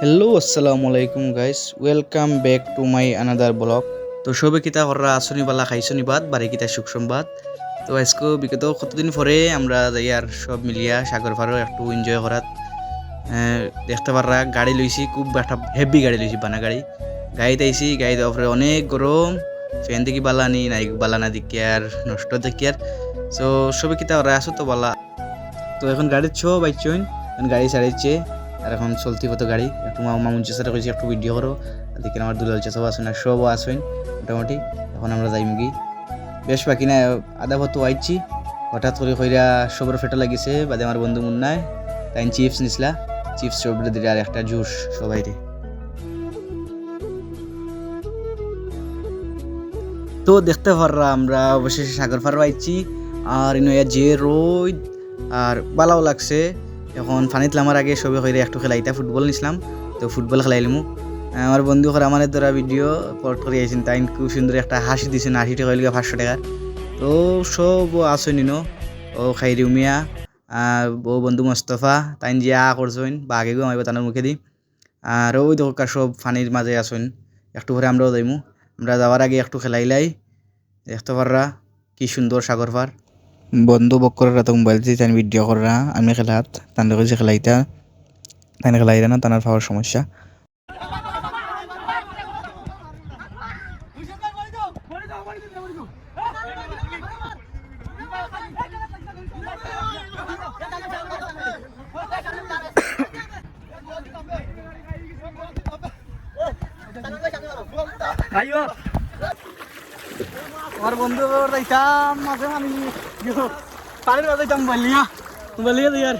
Hello আসসালামু আলাইকুম guys welcome back to my another blog তো সবে কিতা হররা, আসনি বালা খাইছনি বাদ, বাড়ি কিতা সুখ সম্বাদ। তো আজকে বিগত কতদিন পরে আমরা যাই আর সব মিলিয়া সাগর পারও একটু এনজয় করাত। দেখতে পাররা, গাড়ি লইছি, খুব একটা হেভি গাড়ি লইছি, বানা গাড়ি। গাড়িতে আইছি গাড়ি দেওয়ার পরে অনেক গরম। ফ্যান দেখি বালানি নাই বালানা দেখি আর, নষ্ট দেখি আর। সো সবে কিতা ওরা আসো তো বালা। তো এখন গাড়ির ছো বাইচইন গাড়ি ছাড়িয়েছে আর এখন চলতি কত গাড়ি? একটু মামুন চেষ্টা করেছি একটু ভিডিও করো। আর দেখি আমার দুলাল চেষ্টাও আসেন আর সবও আসবেন মোটামুটি। এখন আমরা যাই মুগি। বেশ বাকি না, আধা ভত আইছি। হঠাৎ করে কইরা সবর ফেটা লাগিছে, বাদে আমার বন্ধু মুন্নায় তাই চিপস নিছিলা। চিপস সবরে দিলে আর একটা জুস সবাই রে। তো দেখতে পাররা, আমরা অবশেষে সাগর পার আইছি। আর ইনো ইয়া যে রোদ, আর বালাও লাগছে। এখন ফানিত নামার আগে সবে হইরে একটু খেলাইতা, ফুটবল নিছিলাম, তো ফুটবল খেলাইলাম আমার বন্ধু করে আমার দ্বারা ভিডিও পট করে আইছেন, তাই খুব সুন্দর একটা হাসি দিছেন আশি টাকা হইলে পাঁচশো টাকার। তো সব আছে নিনো, ও খাইরি উমিয়া আর ও বন্ধু মোস্তফা তাই যে আ করছেন, বা আগে গো আমি তানোর মুখে দিই আর ওই দোকান সব ফানির মাঝে আসেন একটু করে আমরাও যাইমু। আমরা যাওয়ার আগে একটু খেলাইলাই দেখতে পাররা, কি সুন্দর সাগর পার। বন্ধু বক্কররা তো মোবাইল দিয়ে তাই ভিডিও করা আমি খেলাত তান যে খেলাইতা তাই খেলাইরা না তানার পাওয়ার সমস্যা আমার বন্ধু যাইতাম মাঝে আমি পানির মাঝে যাইতাম বলিয়া বলিয়া দিই আর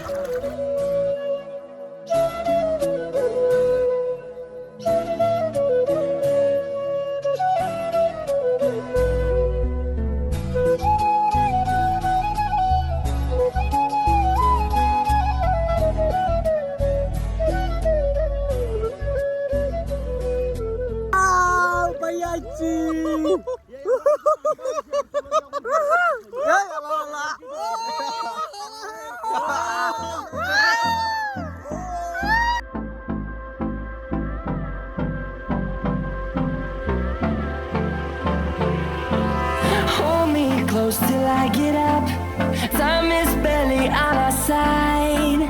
পাইয়াছি Hold till I get up. Time is barely on our side.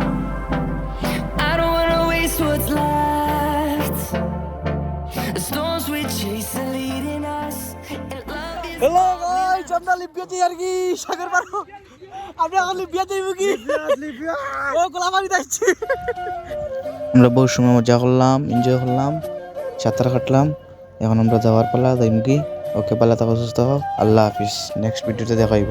I don't wanna waste what's left. The storms we chase are leading us, guys আমরা লিবিয়া যাই আর কি সাগর পারো আমরা এখন লিবিয়া যাইব কি ও গোলামারি যাচ্ছি আমরা বহু সময় মজা করলাম এনজয় করলাম সাঁতার কাটলাম এখন আমরা যাওয়ার পালা যাইম কি ওকে পালা থাকো সুস্থ হোক আল্লাহ হাফিজ। নেক্সট ভিডিওতে দেখাইব